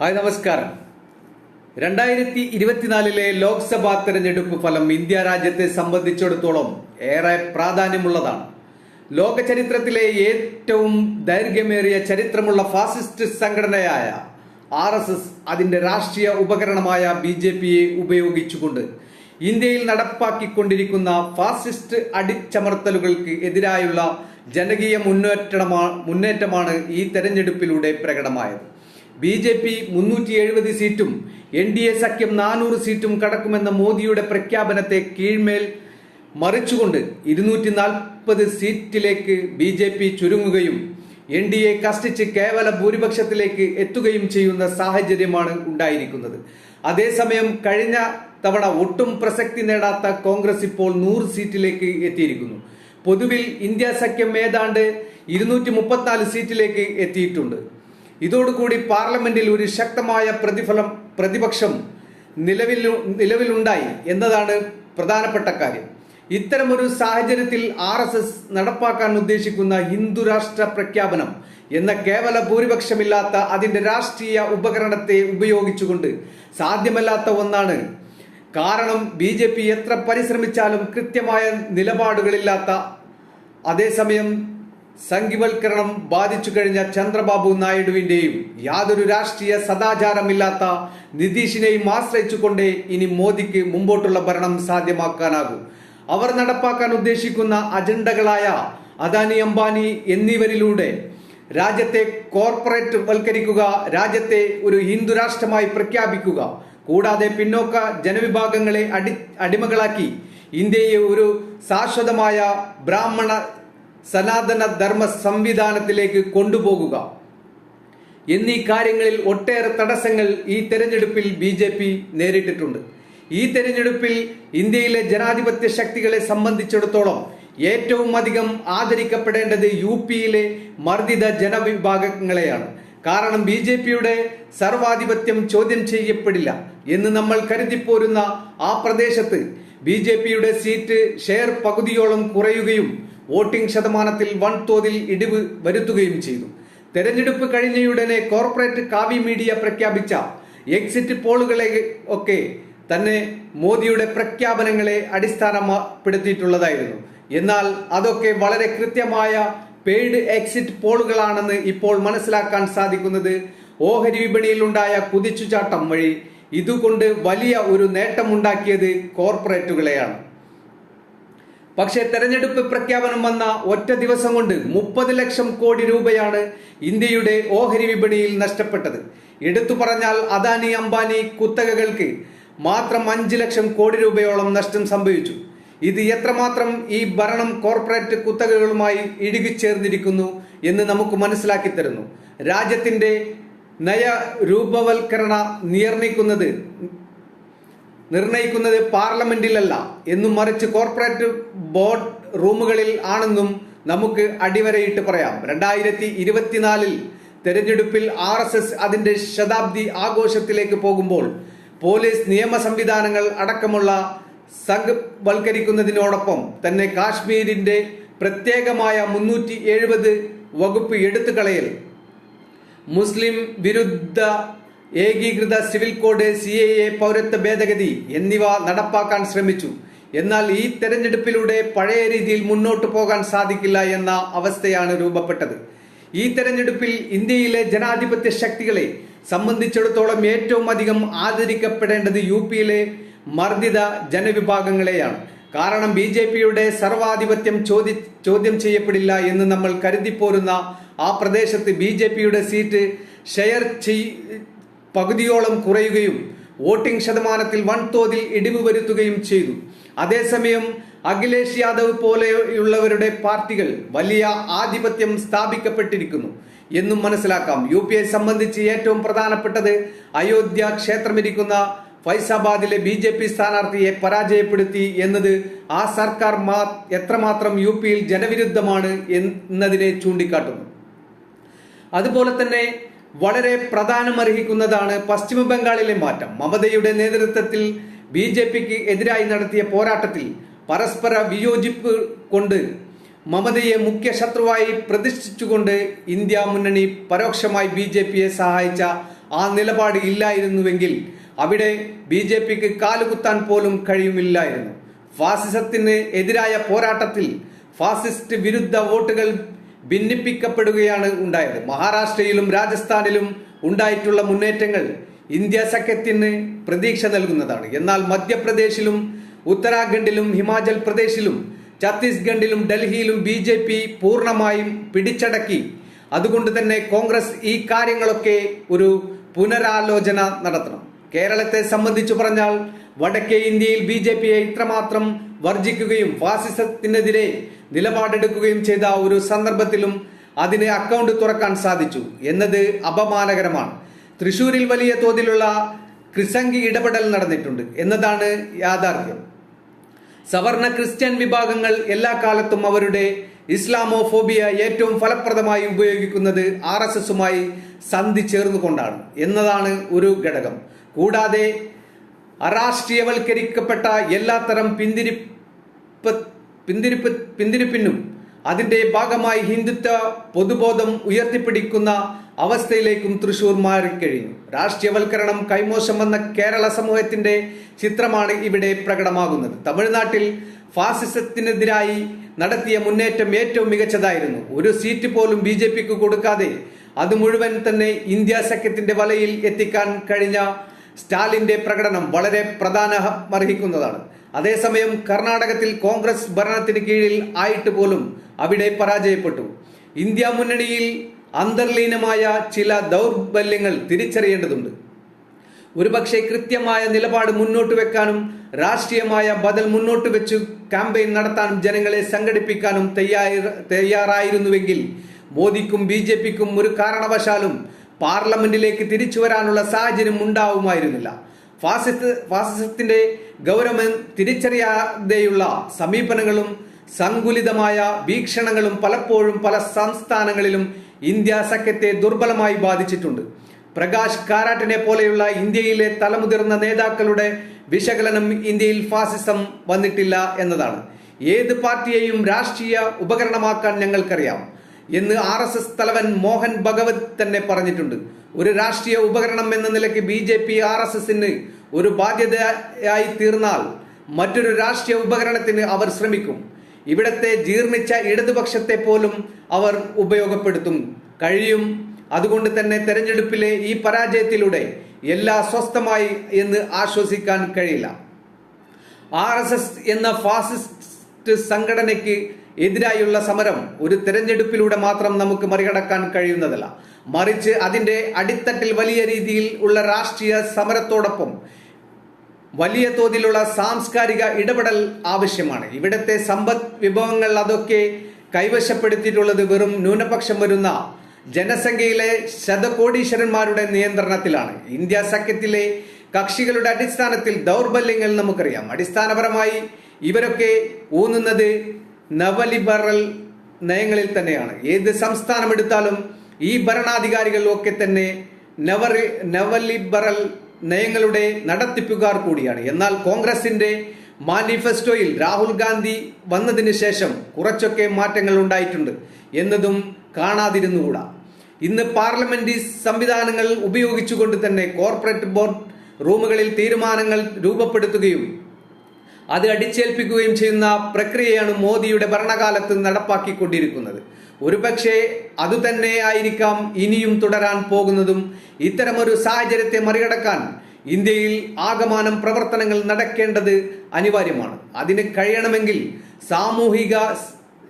Hi നമസ്കാരം. രണ്ടായിരത്തി ഇരുപത്തിനാലിലെ ലോക്സഭാ തെരഞ്ഞെടുപ്പ് ഫലം ഇന്ത്യ രാജ്യത്തെ സംബന്ധിച്ചിടത്തോളം ഏറെ പ്രാധാന്യമുള്ളതാണ്. ലോക ചരിത്രത്തിലെ ഏറ്റവും ദൈർഘ്യമേറിയ ചരിത്രമുള്ള ഫാസിസ്റ്റ് സംഘടനയായ ആർ എസ് എസ് അതിന്റെ രാഷ്ട്രീയ ഉപകരണമായ ബി ജെ പിയെ ഉപയോഗിച്ചുകൊണ്ട് ഇന്ത്യയിൽ നടപ്പാക്കിക്കൊണ്ടിരിക്കുന്ന ഫാസിസ്റ്റ് അടിച്ചമർത്തലുകൾക്ക് എതിരായുള്ള ജനകീയ മുന്നേറ്റമാണ് മുന്നേറ്റമാണ് ഈ തെരഞ്ഞെടുപ്പിലൂടെ പ്രകടമായത്. ബി ജെ പി മുന്നൂറ്റി എഴുപത് സീറ്റും എൻ ഡി എ സഖ്യം നാനൂറ് സീറ്റും കടക്കുമെന്ന മോദിയുടെ പ്രഖ്യാപനത്തെ കീഴ്മേൽ മറിച്ചുകൊണ്ട് ഇരുന്നൂറ്റി നാൽപ്പത് സീറ്റിലേക്ക് ബി ജെ പി ചുരുങ്ങുകയും എൻ ഡി എ കഷ്ടിച്ച് കേവല ഭൂരിപക്ഷത്തിലേക്ക് എത്തുകയും ചെയ്യുന്ന സാഹചര്യമാണ് ഉണ്ടായിരിക്കുന്നത്. അതേസമയം കഴിഞ്ഞ തവണ ഒട്ടും പ്രസക്തി നേടാത്ത കോൺഗ്രസ് ഇപ്പോൾ നൂറ് സീറ്റിലേക്ക് എത്തിയിരിക്കുന്നു. പൊതുവിൽ ഇന്ത്യ സഖ്യം ഏതാണ്ട് ഇരുന്നൂറ്റി മുപ്പത്തിനാല് സീറ്റിലേക്ക് എത്തിയിട്ടുണ്ട്. ഇതോടുകൂടി പാർലമെന്റിൽ ഒരു ശക്തമായ പ്രതിഫലം പ്രതിപക്ഷം നിലവിൽ നിലവിലുണ്ടായി എന്നതാണ് പ്രധാനപ്പെട്ട കാര്യം. ഇത്തരമൊരു സാഹചര്യത്തിൽ ആർ എസ് എസ് നടപ്പാക്കാൻ ഉദ്ദേശിക്കുന്ന ഹിന്ദുരാഷ്ട്ര പ്രഖ്യാപനം എന്ന കേവല ഭൂരിപക്ഷമില്ലാത്ത അതിന്റെ രാഷ്ട്രീയ ഉപകരണത്തെ ഉപയോഗിച്ചുകൊണ്ട് സാധ്യമല്ലാത്ത ഒന്നാണ്. കാരണം ബി ജെ പി എത്ര പരിശ്രമിച്ചാലും കൃത്യമായ നിലപാടുകളില്ലാത്ത അതേസമയം സംഘിവൽക്കരണം ബാധിച്ചു കഴിഞ്ഞ ചന്ദ്രബാബു നായിഡുവിന്റെയും യാതൊരു രാഷ്ട്രീയ സദാചാരമില്ലാത്ത നിതീഷിനെയും ആശ്രയിച്ചുകൊണ്ടേ ഇനി മോദിക്ക് മുമ്പോട്ടുള്ള ഭരണം സാധ്യമാക്കാനാകൂ. അവർ നടപ്പാക്കാൻ ഉദ്ദേശിക്കുന്ന അജണ്ടകളായ അദാനി അംബാനി എന്നിവരിലൂടെ രാജ്യത്തെ കോർപ്പറേറ്റ് വൽക്കരിക്കുക രാജ്യത്തെ ഒരു ഹിന്ദു രാഷ്ട്രമായി പ്രഖ്യാപിക്കുക കൂടാതെ പിന്നോക്ക ജനവിഭാഗങ്ങളെ അടി അടിമകളാക്കി ഇന്ത്യയെ ഒരു ശാശ്വതമായ ബ്രാഹ്മണ സനാതന ധർമ്മ സംവിധാനത്തിലേക്ക് കൊണ്ടുപോകുക. എന്നീ കാര്യങ്ങളിൽ ഒട്ടേറെ തടസ്സങ്ങൾ ഈ തെരഞ്ഞെടുപ്പിൽ ബി ജെ പി നേരിട്ടിട്ടുണ്ട്. ഈ തെരഞ്ഞെടുപ്പിൽ ഇന്ത്യയിലെ ജനാധിപത്യ ശക്തികളെ സംബന്ധിച്ചിടത്തോളം ഏറ്റവും അധികം ആദരിക്കപ്പെടേണ്ടത് യു പിയിലെ മർദ്ദിത ജനവിഭാഗങ്ങളെയാണ്. കാരണം ബി ജെ പിയുടെ സർവാധിപത്യം ചോദ്യം ചെയ്യപ്പെടില്ല എന്ന് നമ്മൾ കരുതിപ്പോരുന്ന ആ പ്രദേശത്ത് ബി ജെ പിയുടെ സീറ്റ് ഷെയർ പകുതിയോളം കുറയുകയും വോട്ടിംഗ് ശതമാനത്തിൽ വൻതോതിൽ ഇടിവ് വരുത്തുകയും ചെയ്തു. തെരഞ്ഞെടുപ്പ് കഴിഞ്ഞയുടനെ കോർപ്പറേറ്റ് കാവി മീഡിയ പ്രഖ്യാപിച്ച എക്സിറ്റ് പോളുകളെ ഒക്കെ തന്നെ മോദിയുടെ പ്രഖ്യാപനങ്ങളെ അടിസ്ഥാനപ്പെടുത്തിയിട്ടുള്ളതായിരുന്നു. എന്നാൽ അതൊക്കെ വളരെ കൃത്യമായ പെയ്ഡ് എക്സിറ്റ് പോളുകളാണെന്ന് ഇപ്പോൾ മനസ്സിലാക്കാൻ സാധിക്കുന്നത് ഓഹരി വിപണിയിലുണ്ടായ കുതിച്ചുചാട്ടം വഴി. ഇതുകൊണ്ട് വലിയ ഒരു നേട്ടമുണ്ടാക്കിയത് കോർപ്പറേറ്റുകളെയാണ്. പക്ഷേ തെരഞ്ഞെടുപ്പ് പ്രഖ്യാപനം വന്ന ഒറ്റ ദിവസം കൊണ്ട് മുപ്പത് ലക്ഷം കോടി രൂപയാണ് ഇന്ത്യയുടെ ഓഹരി വിപണിയിൽ നഷ്ടപ്പെട്ടത്. എടുത്തു പറഞ്ഞാൽ അദാനി അംബാനി കുത്തകകൾക്ക് മാത്രം അഞ്ച് ലക്ഷം കോടി രൂപയോളം നഷ്ടം സംഭവിച്ചു. ഇത് എത്രമാത്രം ഈ ഭരണം കോർപ്പറേറ്റ് കുത്തകകളുമായി ഇഴുകിച്ചേർന്നിരിക്കുന്നു എന്ന് നമുക്ക് മനസ്സിലാക്കി തരുന്നു. രാജ്യത്തിന്റെ നയ രൂപവൽക്കരണ നിർണയിക്കുന്നത് നിർണയിക്കുന്നത് പാർലമെന്റിലല്ല എന്നും മറിച്ച് കോർപ്പറേറ്റ് ബോർഡ് റൂമുകളിൽ ആണെന്നും നമുക്ക് അടിവരയിട്ട് പറയാം. രണ്ടായിരത്തി ഇരുപത്തിനാലിൽ തെരഞ്ഞെടുപ്പിൽ ആർ എസ് എസ് അതിന്റെ ശതാബ്ദി ആഘോഷത്തിലേക്ക് പോകുമ്പോൾ പോലീസ് നിയമ സംവിധാനങ്ങൾ അടക്കമുള്ള സംഘവൽക്കരിക്കുന്നതിനോടൊപ്പം തന്നെ കാശ്മീരിന്റെ പ്രത്യേകമായ മുന്നൂറ്റി എഴുപത് വകുപ്പ് എടുത്തു കളയൽ മുസ്ലിം വിരുദ്ധ ഏകീകൃത civil code C A A പൗരത്വ ഭേദഗതി എന്നിവ നടപ്പാക്കാൻ ശ്രമിച്ചു. എന്നാൽ ഈ തെരഞ്ഞെടുപ്പിലൂടെ പഴയ രീതിയിൽ മുന്നോട്ട് പോകാൻ സാധിക്കില്ല എന്ന അവസ്ഥയാണ് രൂപപ്പെട്ടത്. ഈ തെരഞ്ഞെടുപ്പിൽ ഇന്ത്യയിലെ ജനാധിപത്യ ശക്തികളെ സംബന്ധിച്ചിടത്തോളം ഏറ്റവും അധികം ആദരിക്കപ്പെടേണ്ടത് യു പിയിലെ മർദ്ദിത ജനവിഭാഗങ്ങളെയാണ്. കാരണം ബി ജെ പിയുടെ സർവാധിപത്യം ചോദ്യ ചോദ്യം ചെയ്യപ്പെടില്ല എന്ന് നമ്മൾ കരുതിപ്പോരുന്ന ആ പ്രദേശത്ത് ബി ജെ പിയുടെ സീറ്റ് ഷെയർ ചെയ് പകുതിയോളം കുറയുകയും വോട്ടിംഗ് ശതമാനത്തിൽ വൻതോതിൽ ഇടിവ് വരുത്തുകയും ചെയ്തു. അതേസമയം അഖിലേഷ് യാദവ് പോലെയുള്ളവരുടെ പാർട്ടികൾ വലിയ ആധിപത്യം സ്ഥാപിക്കപ്പെട്ടിരിക്കുന്നു. എന്നും മനസ്സിലാക്കാം. യു പി എ സംബന്ധിച്ച് ഏറ്റവും പ്രധാനപ്പെട്ടത് അയോധ്യ ക്ഷേത്രമിരിക്കുന്ന ഫൈസാബാദിലെ ബി ജെ പി സ്ഥാനാർത്ഥിയെ പരാജയപ്പെടുത്തി എന്നത് ആ സർക്കാർ മാ എത്രമാത്രം യു പിയിൽ ജനവിരുദ്ധമാണ് എന്നതിനെ ചൂണ്ടിക്കാട്ടുന്നു. അതുപോലെ തന്നെ വളരെ പ്രധാനമർഹിക്കുന്നതാണ് പശ്ചിമ ബംഗാളിലെ മാറ്റം. മമതയുടെ നേതൃത്വത്തിൽ ബി ജെ പിക്ക് എതിരായി നടത്തിയ പോരാട്ടത്തിൽ പരസ്പര വിയോജിപ്പ് കൊണ്ട് മമതയെ മുഖ്യ ശത്രുവായി പ്രതിഷ്ഠിച്ചുകൊണ്ട് ഇന്ത്യ മുന്നണി പരോക്ഷമായി ബി ജെ പിയെ സഹായിച്ച ആ നിലപാട് ഇല്ലായിരുന്നുവെങ്കിൽ അവിടെ ബി ജെ പിക്ക് കാലുകുത്താൻ പോലും കഴിയുമില്ലായിരുന്നു. ഫാസിസത്തിന് എതിരായ പോരാട്ടത്തിൽ ഫാസിസ്റ്റ് വിരുദ്ധ വോട്ടുകൾ ഭിന്നിപ്പിക്കപ്പെടുകയാണ് ഉണ്ടായത്. മഹാരാഷ്ട്രയിലും രാജസ്ഥാനിലും ഉണ്ടായിട്ടുള്ള മുന്നേറ്റങ്ങൾ ഇന്ത്യ സഖ്യത്തിന് പ്രതീക്ഷ നൽകുന്നതാണ്. എന്നാൽ മധ്യപ്രദേശിലും ഉത്തരാഖണ്ഡിലും ഹിമാചൽ പ്രദേശിലും ഛത്തീസ്ഗഡിലും ഡൽഹിയിലും ബി ജെ പി പൂർണമായും പിടിച്ചടക്കി. അതുകൊണ്ട് തന്നെ കോൺഗ്രസ് ഈ കാര്യങ്ങളൊക്കെ ഒരു പുനരാലോചന നടത്തണം. കേരളത്തെ സംബന്ധിച്ചു പറഞ്ഞാൽ വടക്കേ ഇന്ത്യയിൽ ബി ജെ പിയെ ഇത്രമാത്രം വർജിക്കുകയും ഫാസിസത്തിനെതിരെ നിലപാടെടുക്കുകയും ചെയ്ത ഒരു സന്ദർഭത്തിലും അതിന് അക്കൗണ്ട് തുറക്കാൻ സാധിച്ചു. എന്നത് അപമാനകരമാണ്. തൃശൂരിൽ വലിയ തോതിലുള്ള ക്രിസംഗി ഇടപെടൽ നടന്നിട്ടുണ്ട്. എന്നതാണ് യാഥാർത്ഥ്യം. സവർണ ക്രിസ്ത്യൻ വിഭാഗങ്ങൾ എല്ലാ കാലത്തും അവരുടെ ഇസ്ലാമോഫോബിയ ഏറ്റവും ഫലപ്രദമായി ഉപയോഗിക്കുന്നത് ആർ എസ് എസുമായി സന്ധി ചേർന്നുകൊണ്ടാണ്. എന്നതാണ് ഒരു ഘടകം. കൂടാതെ അരാഷ്ട്രീയവൽക്കരിക്കപ്പെട്ട എല്ലാത്തരം പിന്തിരിപ്പ് പിന്തിരിപ്പ് പിന്തിരിപ്പിനും അതിന്റെ ഭാഗമായി ഹിന്ദുത്വ പൊതുബോധം ഉയർത്തിപ്പിടിക്കുന്ന അവസ്ഥയിലേക്കും തൃശൂർ മാറിക്കഴിഞ്ഞു. രാഷ്ട്രീയവൽക്കരണം കൈമോശം വന്ന കേരള സമൂഹത്തിന്റെ ചിത്രമാണ് ഇവിടെ പ്രകടമാകുന്നത്. തമിഴ്നാട്ടിൽ ഫാസിസത്തിനെതിരായി നടത്തിയ മുന്നേറ്റം ഏറ്റവും മികച്ചതായിരുന്നു. ഒരു സീറ്റ് പോലും ബി ജെ പിക്ക് കൊടുക്കാതെ അത് മുഴുവൻ തന്നെ ഇന്ത്യ സഖ്യത്തിന്റെ വലയിൽ എത്തിക്കാൻ കഴിഞ്ഞ സ്റ്റാലിന്റെ പ്രകടനം വളരെ പ്രാധാന്യമർഹിക്കുന്നതാണ് അതേസമയം കർണാടകത്തിൽ കോൺഗ്രസ് ഭരണത്തിന് കീഴിൽ ആയിട്ട് പോലും അവിടെ പരാജയപ്പെട്ടു. ഇന്ത്യ മുന്നണിയിൽ അന്തർലീനമായ ചില ദൗർബല്യങ്ങൾ തിരിച്ചറിയേണ്ടതുണ്ട്. ഒരുപക്ഷെ കൃത്യമായ നിലപാട് മുന്നോട്ട് വെക്കാനും രാഷ്ട്രീയമായ ബദൽ മുന്നോട്ട് വെച്ച് ക്യാമ്പയിൻ നടത്താനും ജനങ്ങളെ സംഘടിപ്പിക്കാനും തയ്യാറ തയ്യാറായിരുന്നുവെങ്കിൽ മോദിക്കും ബി ജെ പിക്കും ഒരു കാരണവശാലും പാർലമെന്റിലേക്ക് തിരിച്ചു വരാനുള്ള സാഹചര്യം ഉണ്ടാവുമായിരുന്നില്ല. ഫാസിസ്റ്റ് ഫാസിസത്തിന്റെ ഗൗരവം തിരിച്ചറിയാതെയുള്ള സമീപനങ്ങളും സങ്കുലിതമായ വീക്ഷണങ്ങളും പലപ്പോഴും പല സംസ്ഥാനങ്ങളിലും ഇന്ത്യ സഖ്യത്തെ ദുർബലമായി ബാധിച്ചിട്ടുണ്ട്. പ്രകാശ് കാരാട്ടിനെ പോലെയുള്ള ഇന്ത്യയിലെ തലമുതിർന്ന നേതാക്കളുടെ വിശകലനം ഇന്ത്യയിൽ ഫാസിസം വന്നിട്ടില്ല എന്നതാണ്. ഏത് പാർട്ടിയെയും രാഷ്ട്രീയ ഉപകരണമാക്കാൻ ഞങ്ങൾക്കറിയാം. എന്ന് ആർ എസ് എസ് തലവൻ മോഹൻ ഭഗവത് തന്നെ പറഞ്ഞിട്ടുണ്ട്. ഒരു രാഷ്ട്രീയ ഉപകരണം എന്ന നിലയ്ക്ക് B J P R S എസിന് ഒരു ബാധ്യതയായി തീർന്നാൽ മറ്റൊരു രാഷ്ട്രീയ ഉപകരണത്തിന് അവർ ശ്രമിക്കും. ഇവിടത്തെ ജീർണിച്ച ഇടതുപക്ഷത്തെ പോലും അവർ ഉപയോഗപ്പെടുത്തും. കഴിയും. അതുകൊണ്ട് തന്നെ തെരഞ്ഞെടുപ്പിലെ ഈ പരാജയത്തിലൂടെ എല്ലാ സ്വസ്ഥമായി എന്ന് ആശ്വസിക്കാൻ കഴിയില്ല. ആർ എന്ന ഫാസിസ്റ്റ് സംഘടനയ്ക്ക് എതിരായുള്ള സമരം ഒരു തിരഞ്ഞെടുപ്പിലൂടെ മാത്രം നമുക്ക് മറികടക്കാൻ കഴിയുന്നതല്ല. മറിച്ച് അതിന്റെ അടിത്തട്ടിൽ വലിയ രീതിയിൽ ഉള്ള രാഷ്ട്രീയ സമരത്തോടൊപ്പം വലിയ തോതിലുള്ള സാംസ്കാരിക ഇടപെടൽ ആവശ്യമാണ്. ഇവിടത്തെ സമ്പദ് വിഭവങ്ങൾ അതൊക്കെ കൈവശപ്പെടുത്തിയിട്ടുള്ളത് വെറും ന്യൂനപക്ഷം വരുന്ന ജനസംഖ്യയിലെ ശതകോടീശ്വരന്മാരുടെ നിയന്ത്രണത്തിലാണ്. ഇന്ത്യ സഖ്യത്തിലെ കക്ഷികളുടെ അടിസ്ഥാനത്തിൽ ദൗർബല്യങ്ങൾ നമുക്കറിയാം. അടിസ്ഥാനപരമായി ഇവരൊക്കെ ഊന്നുന്നത് നവലിബറൽ നയങ്ങളിൽ തന്നെയാണ്. ഏത് സംസ്ഥാനം എടുത്താലും ഈ ഭരണാധികാരികൾ ഒക്കെ തന്നെ നവറി നവലിബറൽ നയങ്ങളുടെ നടത്തിപ്പുകാർ കൂടിയാണ്. എന്നാൽ കോൺഗ്രസിന്റെ മാനിഫെസ്റ്റോയിൽ രാഹുൽ ഗാന്ധി വന്നതിന് ശേഷം കുറച്ചൊക്കെ മാറ്റങ്ങൾ ഉണ്ടായിട്ടുണ്ട് എന്നതും കാണാതിരുന്നുകൂടാ. ഇന്ന് പാർലമെന്റ് സംവിധാനങ്ങൾ ഉപയോഗിച്ചുകൊണ്ട് തന്നെ കോർപ്പറേറ്റ് ബോർഡ് റൂമുകളിൽ തീരുമാനങ്ങൾ രൂപപ്പെടുത്തുകയും അത് അടിച്ചേൽപ്പിക്കുകയും ചെയ്യുന്ന പ്രക്രിയയാണ് മോദിയുടെ ഭരണകാലത്ത് നടപ്പാക്കിക്കൊണ്ടിരിക്കുന്നത്. ഒരുപക്ഷെ അതുതന്നെ ആയിരിക്കാം ഇനിയും തുടരാൻ പോകുന്നതും ഇത്തരമൊരു സാഹചര്യത്തെ മറികടക്കാൻ ഇന്ത്യയിൽ ആകമാനം പ്രവർത്തനങ്ങൾ നടക്കേണ്ടത് അനിവാര്യമാണ്. അതിന് കഴിയണമെങ്കിൽ സാമൂഹിക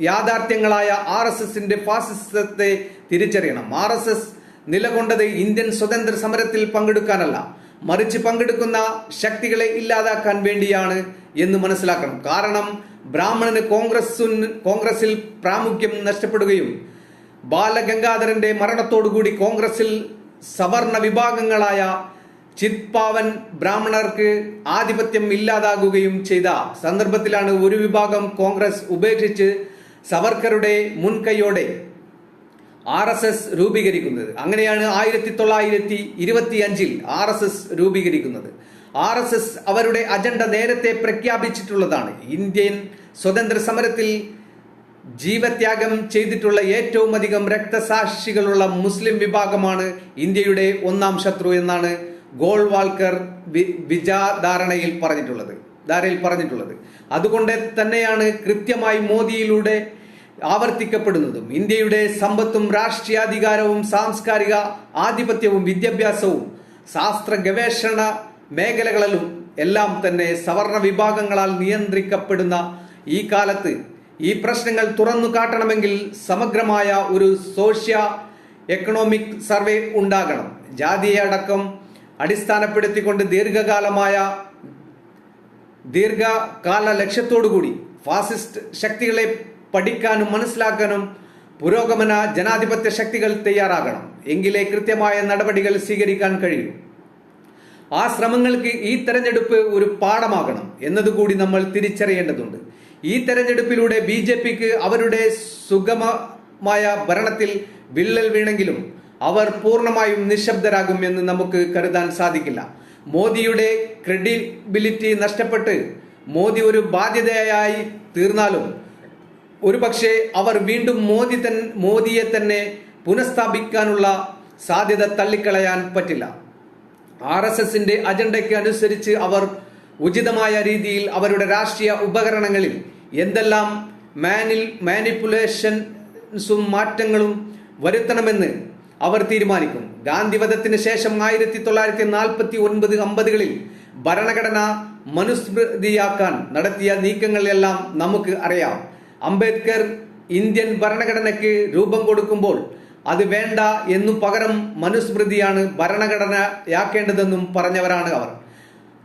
യാഥാർത്ഥ്യങ്ങളായ ആർ എസ് എസിന്റെ ഫാസിസത്തെ തിരിച്ചറിയണം. ആർ എസ് എസ് നിലകൊണ്ടത് ഇന്ത്യൻ സ്വതന്ത്ര സമരത്തിൽ പങ്കെടുക്കാനല്ല. മറിച്ച് പങ്കെടുക്കുന്ന ശക്തികളെ ഇല്ലാതാക്കാൻ വേണ്ടിയാണ് എന്ന് മനസ്സിലാക്കണം. കാരണം ബ്രാഹ്മണന് കോൺഗ്രസ് കോൺഗ്രസിൽ പ്രാമുഖ്യം നഷ്ടപ്പെടുകയും ബാലഗംഗാധരന്റെ മരണത്തോടുകൂടി കോൺഗ്രസിൽ സവർണ വിഭാഗങ്ങളായ ചിത്പാവൻ ബ്രാഹ്മണർക്ക് ആധിപത്യം ഇല്ലാതാകുകയും ചെയ്ത സന്ദർഭത്തിലാണ് ഒരു വിഭാഗം കോൺഗ്രസ് ഉപേക്ഷിച്ച് സവർക്കറുടെ മുൻകൈയോടെ ആർ എസ് എസ് രൂപീകരിക്കുന്നത്. അങ്ങനെയാണ് ആയിരത്തി തൊള്ളായിരത്തി ഇരുപത്തി അഞ്ചിൽ ആർ എസ് എസ് രൂപീകരിക്കുന്നത്. ആർ എസ് എസ് അവരുടെ അജണ്ട നേരത്തെ പ്രഖ്യാപിച്ചിട്ടുള്ളതാണ്. ഇന്ത്യൻ സ്വതന്ത്ര സമരത്തിൽ ജീവത്യാഗം ചെയ്തിട്ടുള്ള ഏറ്റവും അധികം രക്തസാക്ഷികളുള്ള മുസ്ലിം വിഭാഗമാണ് ഇന്ത്യയുടെ ഒന്നാം ശത്രു എന്നാണ് ഗോൾവാൾക്കർ വിചാധാരണയിൽ പറഞ്ഞിട്ടുള്ളത്. ധാരയിൽ പറഞ്ഞിട്ടുള്ളത്. അതുകൊണ്ട് തന്നെയാണ് കൃത്യമായി മോദിയിലൂടെ ആവർത്തിക്കപ്പെടുന്നതും ഇന്ത്യയുടെ സമ്പത്തും രാഷ്ട്രീയാധികാരവും സാംസ്കാരിക ആധിപത്യവും വിദ്യാഭ്യാസവും ശാസ്ത്ര ഗവേഷണ മേഖലകളിലും എല്ലാം തന്നെ സവർണ വിഭാഗങ്ങളാൽ നിയന്ത്രിക്കപ്പെടുന്ന ഈ കാലത്ത് ഈ പ്രശ്നങ്ങൾ തുറന്നു കാട്ടണമെങ്കിൽ സമഗ്രമായ ഒരു സോഷ്യ എക്കണോമിക് സർവേ ഉണ്ടാകണം. ജാതിയെ അടക്കം അടിസ്ഥാനപ്പെടുത്തിക്കൊണ്ട് ദീർഘകാലമായ ദീർഘകാല ലക്ഷ്യത്തോടുകൂടി ഫാസിസ്റ്റ് ശക്തികളെ പഠിക്കാനും മനസ്സിലാക്കാനും പുരോഗമന ജനാധിപത്യ ശക്തികൾ തയ്യാറാകണം. എങ്കിലേ കൃത്യമായ നടപടികൾ സ്വീകരിക്കാൻ കഴിയൂ. ആ ശ്രമങ്ങൾക്ക് ഈ തെരഞ്ഞെടുപ്പ് ഒരു പാഠമാകണം എന്നതുകൂടി നമ്മൾ തിരിച്ചറിയേണ്ടതുണ്ട്. ഈ തെരഞ്ഞെടുപ്പിലൂടെ ബി ജെ പിക്ക് അവരുടെ സുഗമമായ ഭരണത്തിൽ വിള്ളൽ വീണെങ്കിലും അവർ പൂർണമായും നിശബ്ദരാകും എന്ന് നമുക്ക് കരുതാൻ സാധിക്കില്ല. മോദിയുടെ ക്രെഡിബിലിറ്റി നഷ്ടപ്പെട്ട് മോദി ഒരു ബാധ്യതയായി തീർന്നാലും ഒരുപക്ഷെ അവർ വീണ്ടും മോദി തൻ മോദിയെ തന്നെ പുനഃസ്ഥാപിക്കാനുള്ള സാധ്യത തള്ളിക്കളയാൻ പറ്റില്ല. ആർ എസ് എസിന്റെ അജണ്ടയ്ക്ക് അനുസരിച്ച് അവർ ഉചിതമായ രീതിയിൽ അവരുടെ രാഷ്ട്രീയ ഉപകരണങ്ങളിൽ എന്തെല്ലാം മാനിൽ മാനിപ്പുലേഷൻസും മാറ്റങ്ങളും വരുത്തണമെന്ന് അവർ തീരുമാനിക്കും. ഗാന്ധിവധത്തിന് ശേഷം ആയിരത്തി തൊള്ളായിരത്തി നാൽപ്പത്തി ഒൻപത് അമ്പതുകളിൽ ഭരണഘടന മനുസ്മൃതിയാക്കാൻ നടത്തിയ നീക്കങ്ങളെല്ലാം നമുക്ക് അറിയാം. അംബേദ്കർ ഇന്ത്യൻ ഭരണഘടനയ്ക്ക് രൂപം കൊടുക്കുമ്പോൾ അത് വേണ്ട എന്നു പകരം മനുസ്മൃതിയാണ് ഭരണഘടനയാക്കേണ്ടതെന്നും പറഞ്ഞവരാണ് അവർ.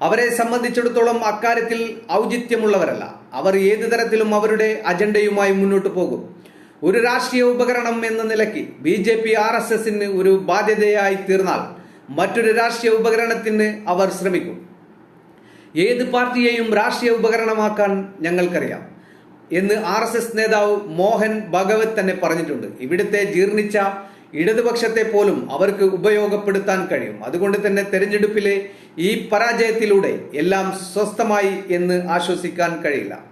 അവരെ സംബന്ധിച്ചിടത്തോളം അക്കാര്യത്തിൽ ഔചിത്യമുള്ളവരല്ല. അവർ ഏതു തരത്തിലും അവരുടെ അജണ്ടയുമായി മുന്നോട്ട് പോകും. ഒരു രാഷ്ട്രീയ ഉപകരണം എന്ന നിലയ്ക്ക് B J P R S എസിന് ഒരു ബാധ്യതയായി തീർന്നാൽ മറ്റൊരു രാഷ്ട്രീയ ഉപകരണത്തിന് അവർ ശ്രമിക്കും. ഏത് പാർട്ടിയെയും രാഷ്ട്രീയ ഉപകരണമാക്കാൻ ഞങ്ങൾക്കറിയാം. എന്ന് ആർ എസ് എസ് നേതാവ് മോഹൻ ഭഗവത് തന്നെ പറഞ്ഞിട്ടുണ്ട്. ഇവിടുത്തെ ജീർണിച്ച ഇടതുപക്ഷത്തെ പോലും അവർക്ക് ഉപയോഗപ്പെടുത്താൻ കഴിയും. അതുകൊണ്ട് തന്നെ തെരഞ്ഞെടുപ്പിലെ ഈ പരാജയത്തിലൂടെ എല്ലാം സ്വസ്ഥമായി എന്ന് ആശ്വസിക്കാൻ കഴിയില്ല.